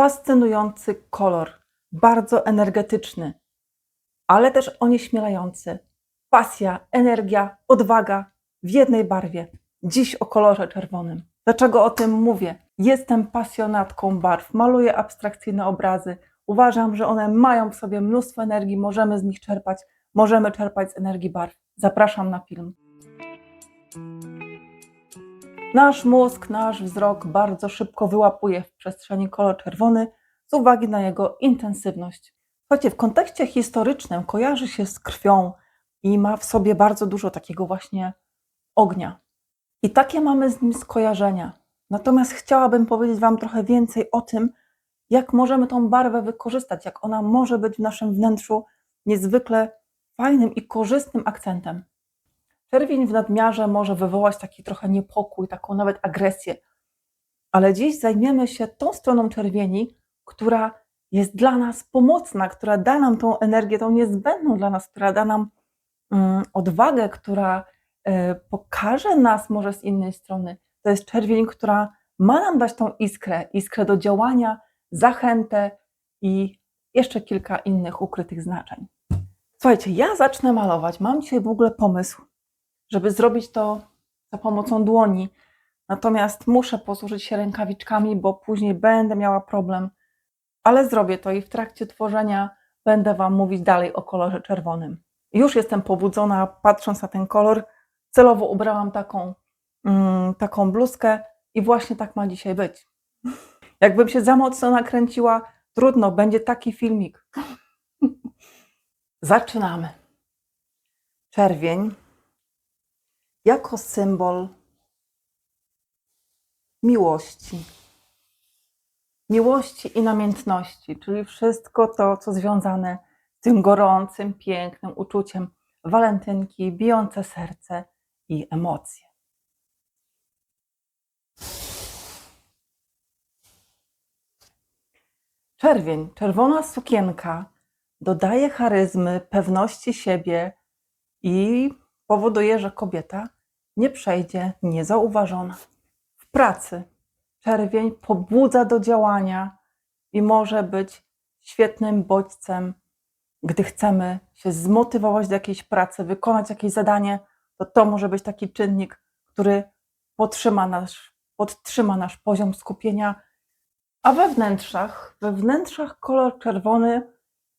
Fascynujący kolor, bardzo energetyczny, ale też onieśmielający. Pasja, energia, odwaga w jednej barwie. Dziś o kolorze czerwonym. Dlaczego o tym mówię? Jestem pasjonatką barw, maluję abstrakcyjne obrazy. Uważam, że one mają w sobie mnóstwo energii, możemy z nich czerpać, możemy czerpać z energii barw. Zapraszam na film. Nasz mózg, nasz wzrok bardzo szybko wyłapuje w przestrzeni kolor czerwony z uwagi na jego intensywność. Słuchajcie, w kontekście historycznym kojarzy się z krwią i ma w sobie bardzo dużo takiego właśnie ognia. I takie mamy z nim skojarzenia. Natomiast chciałabym powiedzieć Wam trochę więcej o tym, jak możemy tą barwę wykorzystać, jak ona może być w naszym wnętrzu niezwykle fajnym i korzystnym akcentem. Czerwień w nadmiarze może wywołać taki trochę niepokój, taką nawet agresję. Ale dziś zajmiemy się tą stroną czerwieni, która jest dla nas pomocna, która da nam tą energię, tą niezbędną dla nas, która da nam um, odwagę, która y, pokaże nas może z innej strony. To jest czerwień, która ma nam dać tą iskrę, iskrę do działania, zachętę i jeszcze kilka innych ukrytych znaczeń. Słuchajcie, ja zacznę malować. Mam dzisiaj w ogóle pomysł, żeby zrobić to za pomocą dłoni. Natomiast muszę posłużyć się rękawiczkami, bo później będę miała problem. Ale zrobię to i w trakcie tworzenia będę Wam mówić dalej o kolorze czerwonym. Już jestem pobudzona, patrząc na ten kolor. Celowo ubrałam taką, mm, taką bluzkę i właśnie tak ma dzisiaj być. Jakbym się za mocno nakręciła, trudno, będzie taki filmik. Zaczynamy. Czerwień jako symbol miłości. Miłości i namiętności, czyli wszystko to, co związane z tym gorącym, pięknym uczuciem walentynki, bijące serce i emocje. Czerwień, czerwona sukienka dodaje charyzmy, pewności siebie i powoduje, że kobieta nie przejdzie niezauważona. W pracy czerwień pobudza do działania i może być świetnym bodźcem, gdy chcemy się zmotywować do jakiejś pracy, wykonać jakieś zadanie, to to może być taki czynnik, który podtrzyma nasz, podtrzyma nasz poziom skupienia. A we wnętrzach, we wnętrzach kolor czerwony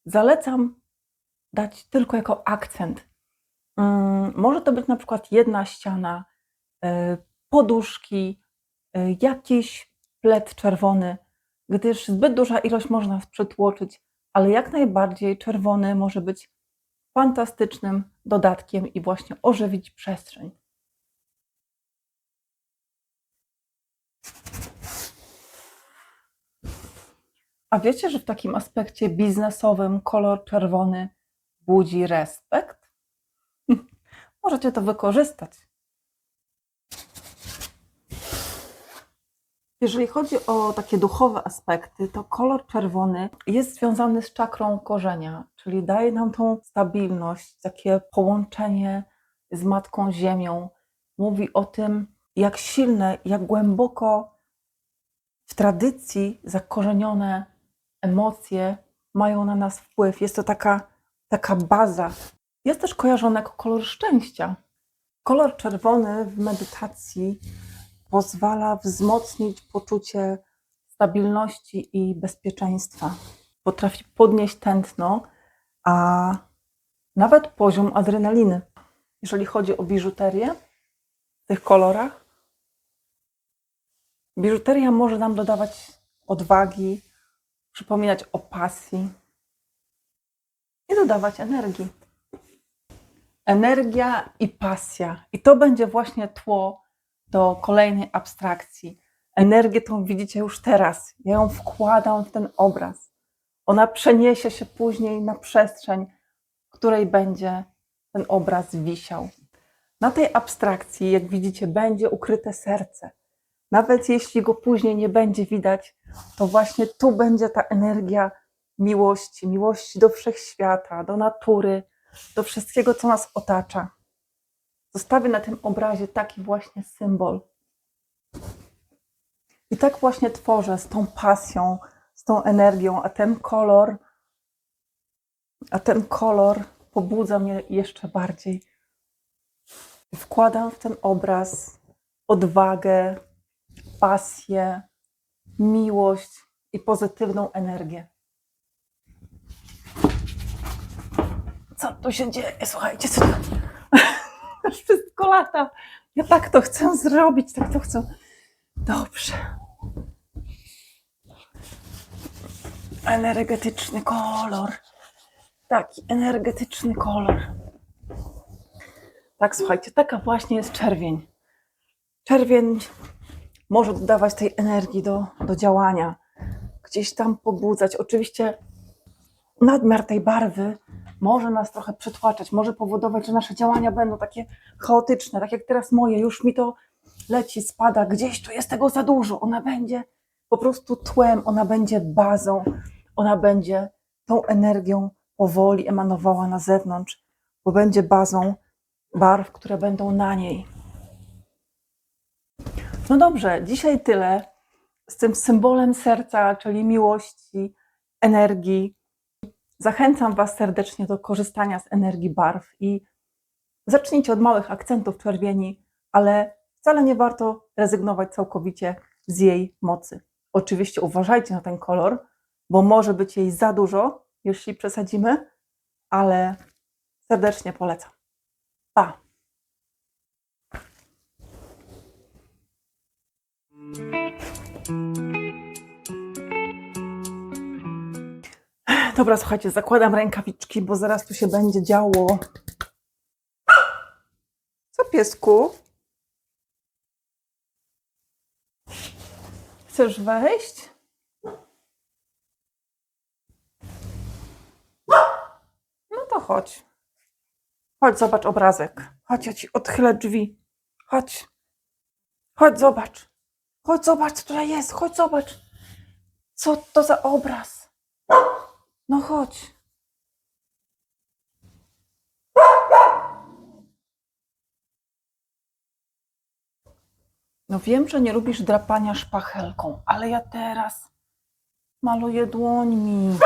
zalecam dać tylko jako akcent. Mm, może to być na przykład jedna ściana, e, poduszki, e, jakiś pled czerwony, gdyż zbyt duża ilość można przytłoczyć, ale jak najbardziej czerwony może być fantastycznym dodatkiem i właśnie ożywić przestrzeń. A wiecie, że w takim aspekcie biznesowym kolor czerwony budzi respekt? Możecie to wykorzystać. Jeżeli chodzi o takie duchowe aspekty, to kolor czerwony jest związany z czakrą korzenia, czyli daje nam tą stabilność, takie połączenie z Matką Ziemią. Mówi o tym, jak silne, jak głęboko w tradycji zakorzenione emocje mają na nas wpływ. Jest to taka, taka baza. Jest też kojarzony jako kolor szczęścia. Kolor czerwony w medytacji pozwala wzmocnić poczucie stabilności i bezpieczeństwa. Potrafi podnieść tętno, a nawet poziom adrenaliny. Jeżeli chodzi o biżuterię w tych kolorach, biżuteria może nam dodawać odwagi, przypominać o pasji i dodawać energii. Energia i pasja. I to będzie właśnie tło do kolejnej abstrakcji. Energię tą widzicie już teraz. Ja ją wkładam w ten obraz. Ona przeniesie się później na przestrzeń, w której będzie ten obraz wisiał. Na tej abstrakcji, jak widzicie, będzie ukryte serce. Nawet jeśli go później nie będzie widać, to właśnie tu będzie ta energia miłości, miłości do wszechświata, do natury, do wszystkiego, co nas otacza. Zostawię na tym obrazie taki właśnie symbol. I tak właśnie tworzę z tą pasją, z tą energią, a ten kolor, a ten kolor pobudza mnie jeszcze bardziej. Wkładam w ten obraz odwagę, pasję, miłość i pozytywną energię. Co tu się dzieje? Słuchajcie, co wszystko lata. Ja tak to chcę zrobić, tak to chcę. Dobrze. Energetyczny kolor. Taki energetyczny kolor. Tak, słuchajcie, taka właśnie jest czerwień. Czerwień może dodawać tej energii do, do działania, gdzieś tam pobudzać. Oczywiście nadmiar tej barwy może nas trochę przytłaczać, może powodować, że nasze działania będą takie chaotyczne, tak jak teraz moje, już mi to leci, spada, gdzieś tu jest tego za dużo. Ona będzie po prostu tłem, ona będzie bazą, ona będzie tą energią powoli emanowała na zewnątrz, bo będzie bazą barw, które będą na niej. No dobrze, dzisiaj tyle z tym symbolem serca, czyli miłości, energii. Zachęcam Was serdecznie do korzystania z energii barw i zacznijcie od małych akcentów czerwieni, ale wcale nie warto rezygnować całkowicie z jej mocy. Oczywiście uważajcie na ten kolor, bo może być jej za dużo, jeśli przesadzimy, ale serdecznie polecam. Pa! Dobra, słuchajcie, zakładam rękawiczki, bo zaraz tu się będzie działo. Co piesku? Chcesz wejść? No to chodź. Chodź, zobacz obrazek. Chodź, ja ci odchylę drzwi. Chodź. Chodź, zobacz. Chodź, zobacz, co tutaj jest. Chodź, zobacz. Co to za obraz? No chodź. No wiem, że nie lubisz drapania szpachelką, ale ja teraz maluję dłońmi.